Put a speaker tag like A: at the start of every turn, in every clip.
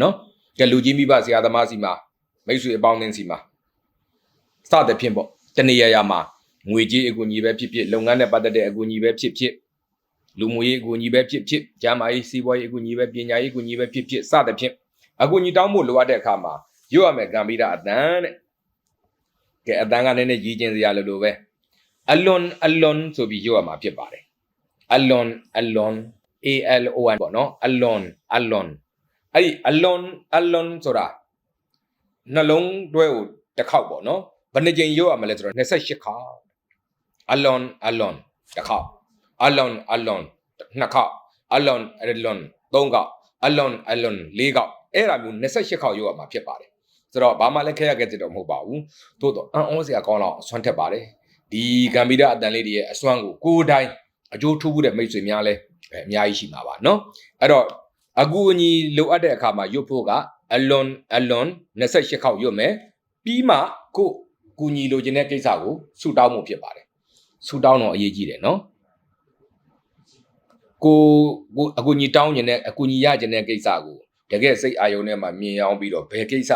A: နော်ကဲလူကြီးမိဘဆရာသမားစီမှာမိတ်ဆွေအပေါင်းအသင်းစီမှာစသဖြင့်ပေါ့တနေရာရာမှာငွေကြေးအကူအညီပဲဖြစ်ဖြစ်လုပ်ငန်းနဲ့ပတ်သက်တဲ့အကူအညီပဲဖြစ်ဖြစ်လူမှုရေးအကူအညီပဲဖြစ်ဖြစ်ကျန်းမာရေးစီးပွားရေးအကူအညီပဲပညာရေးအကူအညီပဲဖြစ်ဖြစ်စသဖြင့်အကူအညီတောင်းဖို့လိုအပ်တဲ့အခါမှာရွတ်ရမယ်ကံပြီးတာအတန်တဲ့ကဲအတန်ကလည်းနည်းနည်းရည်ကျင်စရာလိုလိုပဲအလွန်အလွန်ဆိုပြီးရွတ်ရမှာဖြစ်ပါတယ်အလွန်အလွန် A L O N ပေါ့နော်အလွန်အလွန် အဲ့ဒီအလွန်အလွန်ဆိုတာနှလုံးတွဲကိုတစ်ခေါက်ပေါ့နော်ဘယ်နှကြိမ်ရွတ်ရမလဲဆိုတော့28ခါအလွန်အလွန်တစ်ခေါက်အလွန်အလွန်နှစ်ခေါက်အလွန်အလွန်သုံးခေါက်အလွန်အလွန်လေးခေါက်အဲ့ဒါမျိုး28ခေါက်ရွတ်ရမှာဖြစ်ပါတယ်ဆိုတော့ဘာမှလည်းခဲရခဲ့ကြတော့မဟုတ်ပါဘူးသို့တော့အံ့ဩစရာကောင်းတော့အစွမ်းထက်ပါတယ်ဒီဂမ်ဘီဒအတန်လေးတွေရဲ့အစွမ်းကိုကိုယ်တိုင်အကျိုးထူးတဲ့မိတ်ဆွေများလဲအဲအများကြီးရှိမှာပါเนาะအဲ့တော့ အကူအညီလိုအပ်တဲ့အခါမှာရုပ်ဖို့ကအလွန်အလွန်28ခေါက်ရုပ်မယ်ပြီးမှကိုကူညီလိုချင်တဲ့ကိစ္စကိုဆူတောင်းမှုဖြစ်ပါတယ်ဆူတောင်းတော့အရေးကြီးတယ်နော်ကိုကိုအကူအညီတောင်းချင်တဲ့အကူအညီရချင်တဲ့ကိစ္စကိုတကယ်စိတ်အာရုံနဲ့မှမြင်အောင်ပြီးတော့ဘယ်ကိစ္စ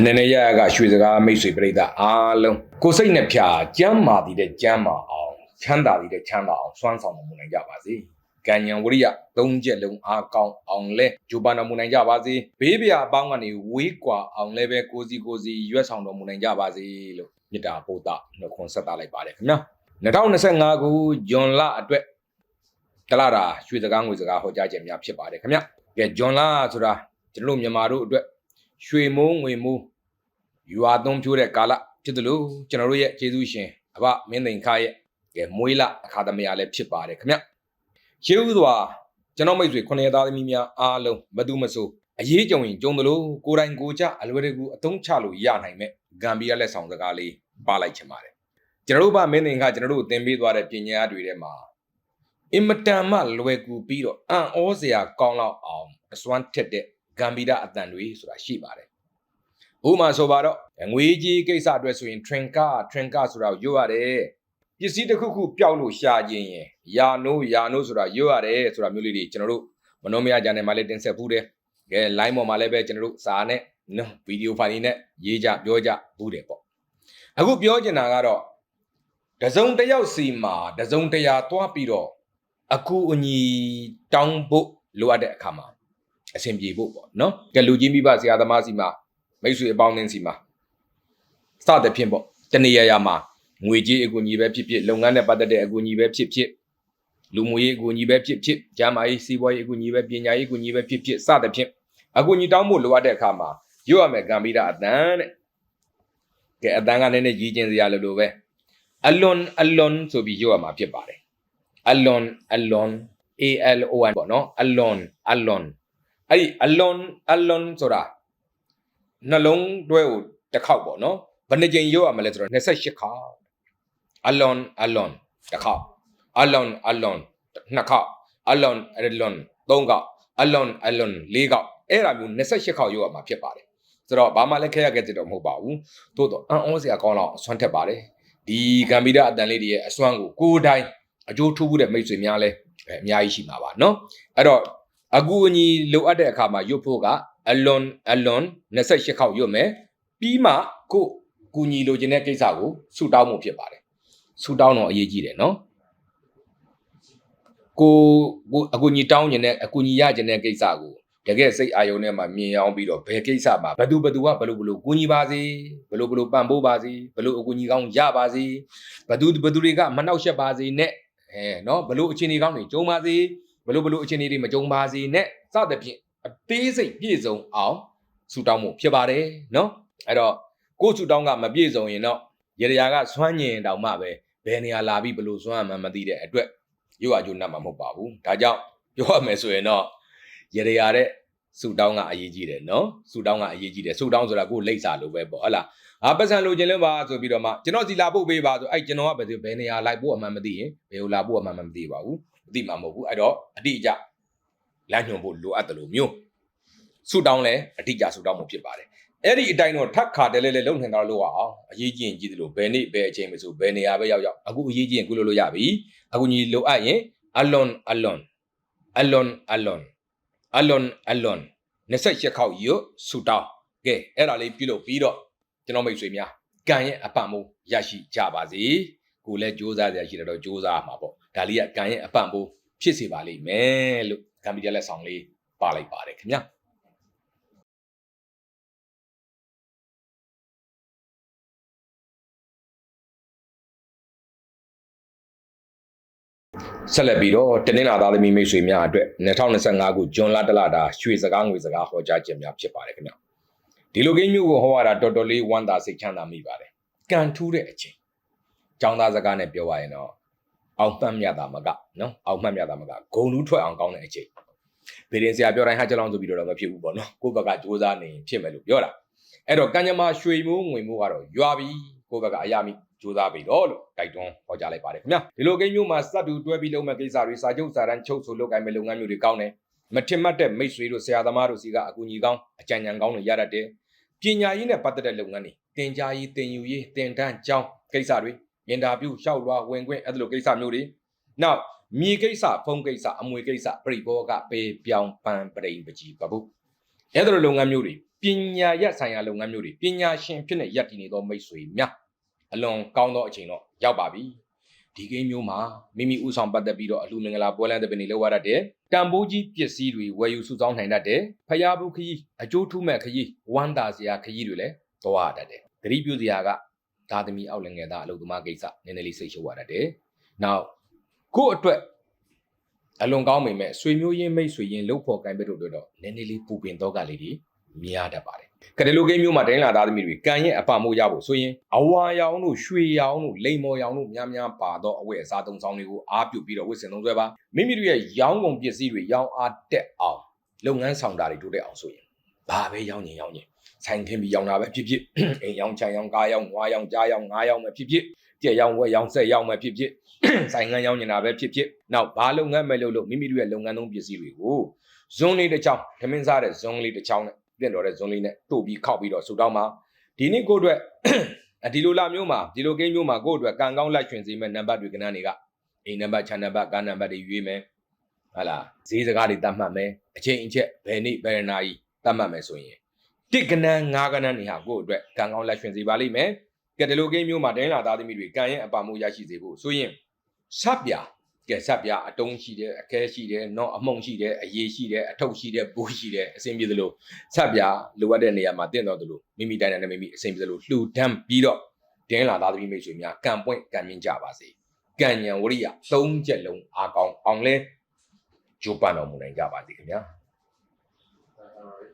A: အနေနဲ့ရရကရွှေစကားမိတ်ဆွေပြိဿအားလုံးကိုယ်စိတ်နဲ့ဖြာကြမ်းမာတည်တဲ့ကြမ်းမာအောင်ချမ်းသာတည်တဲ့ချမ်းသာအောင်စွမ်းဆောင်မှုနိုင်ကြပါစေ။ကံဉဏ်ဝရိယသုံးချက်လုံးအားကောင်းအောင်လဲဂျိုပါတော်မူနိုင်ကြပါစေ။ဘေးပြအပေါင်းကနေဝေးကွာအောင်လဲပဲကိုစီကိုစီရွက်ဆောင်တော်မူနိုင်ကြပါစေလို့မေတ္တာပို့တာနှုတ်ခွန်းဆက်တာလိုက်ပါတယ်ခင်ဗျာ။2025ခုဂျွန်လအတွက်တလာတာရွှေစကားငွေစကားဟောကြားခြင်းများဖြစ်ပါတယ်ခင်ဗျာ။ကဲဂျွန်လဆိုတာကျွန်တော်တို့မြန်မာတို့အတွက် ရွှေမိုးငွေမိုးယူအားသုံးဖြိုးတဲ့ကာလဖြစ်တယ်လို့ကျွန်တော်တို့ရဲ့ကျေးဇူးရှင်အဘမင်းသိန်ခါရဲ့ကဲမွေးလအခါသမယလည်းဖြစ်ပါတယ်ခင်ဗျရှေးဥစွာကျွန်တော်မိတ်ဆွေခုနှစ်သားသမီးများအားလုံးမသူမဆိုအရေးကြုံရင်ကြုံတယ်လို့ကိုယ်တိုင်ကိုယ်ကြအလွယ်တကူအသုံးချလို့ရနိုင်မဲ့ဂမ်ဘီယာလက်ဆောင်စကားလေးပါလိုက်ချင်ပါတယ်ကျွန်တော်တို့ဗမင်းသိန်ခါကျွန်တော်တို့သင်ပေးသွားတဲ့ပညာတွေထဲမှာအင်မတန်မှလွယ်ကူပြီးတော့အံ့ဩစရာကောင်းလောက်အောင်အစွမ်းထက်တဲ့ ဂမ်ဘီယာအတန်တွေဆိုတာရှိပါတယ်ဥပမာဆိုပါတော့ငွေကြီးကိစ္စအတွက်ဆိုရင် trinka trinka ဆိုတာကိုရွတ်ရတယ်ပစ္စည်းတစ်ခုခုပျောက်လို့ရှာခြင်းရင်ယာနိုးယာနိုးဆိုတာရွတ်ရတယ်ဆိုတာမျိုးလေးတွေကျွန်တော်တို့မနှောမရကြနဲ့မှလည်းတင်ဆက်ဘူးတယ်ကဲ line ပေါ်မှာလည်းပဲကျွန်တော်တို့စာနဲ့နော်ဗီဒီယိုဖိုင်လေးနဲ့ရေးကြပြောကြဘူးတယ်ပေါ့အခုပြောချင်တာကတော့တစုံတစ်ယောက်စီမှာတစုံတရာသွားပြီးတော့အကူအညီတောင်းဖို့လိုအပ်တဲ့အခါမှာ အဆင်ပြေဖို့ပေါ့နော်ကဲလူကြီးမိဘဆရာသမားစီမှာမိတ်ဆွေအပေါင်းအသင်းစီမှာစသဖြင့်ပေါ့တနေရာရာမှာငွေကြေးအကူအညီပဲဖြစ်ဖြစ်လုပ်ငန်းနဲ့ပတ်သက်တဲ့အကူအညီပဲဖြစ်ဖြစ်လူမှုရေးအကူအညီပဲဖြစ်ဖြစ်ကျန်းမာရေးစီးပွားရေးအကူအညီပဲပညာရေးအကူအညီပဲဖြစ်ဖြစ်စသဖြင့်အကူအညီတောင်းဖို့လိုအပ်တဲ့အခါမှာရွတ်ရမယ်ကံပြီးတာအတန်တဲ့ကဲအတန်ကလည်းနည်းနည်းရည်ကျင်စရာလိုလိုပဲအလွန်အလွန်ဆိုပြီးရွတ်ရမှာဖြစ်ပါတယ်အလွန်အလွန် A L O N ပေါ့နော်အလွန်အလွန် အဲ့ဒီအလွန်အလွန်ဆိုတာ နှလုံးတွဲကိုတစ်ခေါက်ပေါ့နော်ဘယ်နှကြိမ်ရွတ်ရမလဲဆိုတော့28ခါအလွန်အလွန်တစ်ခေါက်အလွန်အလွန်နှစ်ခေါက်အလွန်အလွန်သုံးခေါက်အလွန်အလွန်လေးခေါက်အဲ့ဒါမျိုး28ခေါက်ရွတ်ရမှာဖြစ်ပါတယ်ဆိုတော့ဘာမှလည်းခဲရခဲ့ကြတော့မဟုတ်ပါဘူးသို့တော့အံ့ဩစရာကောင်းတော့အစွမ်းထက်ပါတယ်ဒီဂမ်ဘီဒအတန်လေးတွေရဲ့အစွမ်းကိုကိုယ်တိုင်အကျိုးထူးတဲ့မိတ်ဆွေများလဲအဲအများကြီးရှိမှာပါเนาะအဲ့တော့ အကူအညီလိုအပ်တဲ့အခါမှာရွတ်ဖို့ကအလွန်အလွန်28ခေါက်ရွတ်မယ်ပြီးမှကိုယ်ကူညီလိုချင်တဲ့ကိစ္စကိုဆူတောင်းမှုဖြစ်ပါတယ်ဆူတောင်းတော့အရေးကြီးတယ်နော်ကိုကိုအကူညီတောင်းခြင်းနဲ့အကူညီရခြင်းတဲ့ကိစ္စကိုတကယ်စိတ်အာရုံနဲ့မှမြင်အောင်ပြီးတော့ဘယ်ကိစ္စမှာဘယ်သူဘယ်သူကဘယ်လိုဘယ်လိုကူညီပါစေဘယ်လိုဘယ်လိုပံ့ပိုးပါစေဘယ်လိုအကူညီကောင်းရပါစေဘယ်သူဘယ်သူတွေကမနှောက်ယှက်ပါစေနဲ့အဲနော်ဘယ်လိုအခြေအနေကောင်းတွေကြုံပါစေ ဘယ်လိုဘယ်လိုအခြေအနေတွေမကြုံပါစေနဲ့စသဖြင့်အသေးစိတ်ပြည့်စုံအောင်ဆူတောင်းမှုဖြစ်ပါတယ်နော်အဲ့တော့ကိုယ်ဆူတောင်းကမပြည့်စုံရင်တော့ရေရရာကစွမ်းညင်တောင်မှပဲဘယ်နေရာလာပြီးဘယ်လိုစွမ်းမှမသိတဲ့အတွက်ရုပ်အကျိုးနတ်မှာမဟုတ်ပါဘူးဒါကြောင့်ပြောရမယ်ဆိုရင်တော့ရေရရာတဲ့ဆူတောင်းကအရေးကြီးတယ်နော်ဆူတောင်းကအရေးကြီးတယ်ဆူတောင်းဆိုတာကိုယ်လိပ်စာလိုပဲပေါ့ဟုတ်လားအာပတ်စံလိုချင်လဲပါဆိုပြီးတော့မှကျွန်တော်စီလာဖို့ပေးပါဆိုအဲ့ကျွန်တော်ကဘယ်သူဘယ်နေရာလိုက်ဖို့အမှန်မသိရင်ဘယ်ကိုလာဖို့အမှန်မသိပါဘူး မသိမှာမဟုတ်ဘူးအဲ့တော့အတိအကျလမ်းညွှန်ဖို့လိုအပ်တယ်လို့မျိုးဆူတောင်းလဲအတိအကျဆူတောင်းမှုဖြစ်ပါတယ်အဲ့ဒီအတိုင်းတော့ထပ်ခါတယ်လဲလဲလုံနေတော့လို့အောင်အရေးကြီးရင်ကြီးတယ်လို့ဘယ်နေ့ဘယ်အချိန်မဆိုဘယ်နေရာပဲရောက်ရောက်အခုအရေးကြီးရင်ကုလို့လို့ရပြီအခုညီလိုအပ်ရင် alone alone alone alone alone alone 28ခေါက်ရွတ်ဆူတောင်းကဲအဲ့ဒါလေးပြုလုပ်ပြီးတော့ကျွန်တော်မိတ်ဆွေများကံရဲ့အပံ့မိုးရရှိကြပါစေ ကိုလည်းစူးစမ်းရရှိတယ်တော့စူးစမ်းမှာပေါ့ဒါလေးကကံရဲ့အပံ့မိုးဖြစ်စေပါလိမ့်မယ်လို့ကံပီတယ်လက်ဆောင်လေးပါလိုက်ပါတယ်ခင်ဗျာဆက်လက်ပြီးတော့တနင်္လာသားသမီးမိတ်ဆွေများအတွက်2025ခုဇွန်လတလတာရွှေစကားငွေစကားဟောကြားခြင်းများဖြစ်ပါတယ်ခင်ဗျဒီလိုကိန်းမျိုးကိုဟောရတာတော်တော်လေးဝမ်းသာစိတ်ချမ်းသာမိပါတယ်ကံထူးတဲ့အချိန် ကျောင်းသားစကားနဲ့ပြောရရင်တော့အောင်မှတ်မြတ်တာမကနော်အောင်မှတ်မြတ်တာမကဂုံလူးထွက်အောင်ကောင်းတဲ့အချိန်ဗေဒင်ဆရာပြောတိုင်းဟာကြောင်ဆိုပြီးတော့မဖြစ်ဘူးပေါ့နော်ကိုယ့်ဘက်ကစူးစမ်းနေဖြစ်မယ်လို့ပြောတာအဲ့တော့ကံကြမ္မာရွှေမိုးငွေမိုးကတော့ရွာပြီကိုယ့်ဘက်ကအရာမိစူးစမ်းပြီတော့လို့တိုက်တွန်းဟောကြားလိုက်ပါတယ်ခင်ဗျဒီလိုကိန်းမျိုးမှာစက်တူတွဲပြီးလုပ်မဲ့ကိစ္စတွေစာချုပ်စာတမ်းချုပ်ဆိုလုပ်ကိုင်မဲ့လုပ်ငန်းမျိုးတွေကောင်းတယ်မထင်မှတ်တဲ့မိတ်ဆွေတို့ဆရာသမားတို့စီကအကူအညီကောင်းအကြံဉာဏ်ကောင်းတွေရတတ်တယ်ပညာရေးနဲ့ပတ်သက်တဲ့လုပ်ငန်းတွေတင်ကြားရေးတင်ယူရေးတင်တန်းကြောင်းကိစ္စတွေ အင်တာဗျူးရှောက်လွှာဝင်ခွင့်အဲ့လိုကိစ္စမျိုးတွေနောက်မြေကိစ္စဖုန်းကိစ္စအမွေကိစ္စပြိဘောကပေပြောင်းပန်းပရိန်ပကြီးပပုအဲ့လိုလုပ်ငန်းမျိုးတွေပညာရပ်ဆိုင်ရာလုပ်ငန်းမျိုးတွေပညာရှင်ဖြစ်နေရပ်တည်နေသောမိတ်ဆွေများအလွန်ကောင်းသောအချိန်တော့ရောက်ပါပြီဒီကိန်းမျိုးမှာမိမိဥဆောင်ပတ်သက်ပြီးတော့အလူမင်္ဂလာပွဲလမ်းတဲ့ပင်တွေလောက်ရတတ်တယ်တန်ဖိုးကြီးပစ္စည်းတွေဝယ်ယူစုဆောင်းနိုင်တတ်တယ်ဖျားဘူးခကြီးအကျိုးထူးမဲ့ခကြီးဝမ်းသာစရာခကြီးတွေလည်းသွားရတတ်တယ်ဂရိပြုစရာက ဒါသမီအောက်လည်းငယ်သားအလုပ်သမားကိစ္စနည်းနည်းလေးစိတ်ရှုပ်ရတတ်တယ်နောက်ကို့အတွက်အလွန်ကောင်းမိမဲ့ဆွေမျိုးရင်းမိတ်ဆွေရင်းလှုပ်ဖို့ကိုင်ဘက်တို့အတွက်တော့နည်းနည်းလေးပူပင်တော့ကလေးတွေများတတ်ပါတယ်ကတလူကိန်းမျိုးမှာတိုင်းလာသားသမီးတွေကံရဲ့အပမိုးရဖို့ဆိုရင်အဝါရောင်တို့ရွှေရောင်တို့လိမ်မော်ရောင်တို့များများပါတော့အဝတ်အစားသုံးဆောင်တွေကိုအားပြုပြီးတော့ဝတ်ဆင်သုံးဆွဲပါမိမိတို့ရဲ့ရောင်းကုန်ပစ္စည်းတွေရောင်းအားတက်အောင်လုပ်ငန်းဆောင်တာတွေတိုးတက်အောင်ဆိုရင်ဘာပဲရောင်းရင်ရောင်းရင် ဆိုင်ခင်းပြီးရောင်းတာပဲဖြစ်ဖြစ်အိမ်ရောင်းချန်ရောင်းကားရောင်းငွားရောင်းကြားရောင်းငါးရောင်းပဲဖြစ်ဖြစ်ကြက်ရောင်းဝက်ရောင်းဆက်ရောင်းပဲဖြစ်ဖြစ်ဆိုင်ငန်းရောင်းနေတာပဲဖြစ်ဖြစ်နောက်ဘာလုပ်ငန်းမဲ့လို့လို့မိမိတို့ရဲ့လုပ်ငန်းသုံးပစ္စည်းတွေကိုဇွန်လေးတစ်ချောင်းခမင်းစားတဲ့ဇွန်လေးတစ်ချောင်းနဲ့ပြင်တော်တဲ့ဇွန်လေးနဲ့တို့ပြီးခောက်ပြီးတော့ဆူတောင်းမှာဒီနေ့ကိုအတွက်ဒီလိုလာမျိုးမှာဒီလိုကိန်းမျိုးမှာကိုအတွက်ကံကောင်းလက်ရှင်စေမဲ့နံပါတ်တွေကဏ္ဍတွေကအိမ်နံပါတ်ခြံနံပါတ်ကားနံပါတ်တွေရွေးမယ်ဟာလားဈေးစကားတွေတတ်မှတ်မယ်အချိန်အချက်ဘယ်နေ့ဘယ်နာရီတတ်မှတ်မယ်ဆိုရင် တစ်ကဏ္ဍငါးကဏ္ဍနေဟာကိုအတွက်ကံကောင်းလက်ရှင်စေပါလိမ့်မယ်ကဲဒီလိုကိန်းမျိုးမှာတိုင်းလာသားသမီးတွေကံရဲ့အပါမှုရရှိစေဖို့ဆိုရင်ဆက်ပြကဲဆက်ပြအတုံးရှိတယ်အခဲရှိတယ်နော်အမုံရှိတယ်အရေးရှိတယ်အထုပ်ရှိတယ်ဘူးရှိတယ်အစင်ပြေသလိုဆက်ပြလိုအပ်တဲ့နေရာမှာတင့်တော်သလိုမိမိတိုင်းနဲ့မိမိအစင်ပြေသလိုလှူဒန်းပြီးတော့တင်းလာသားသမီးမိတ်ဆွေများကံပွင့်ကံမြင့်ကြပါစေကံဉဏ်ဝရိယ၃ချက်လုံးအားကောင်းအောင်လဲကျိုးပန်းတော်မူနိုင်ကြပါစေခင်ဗျာ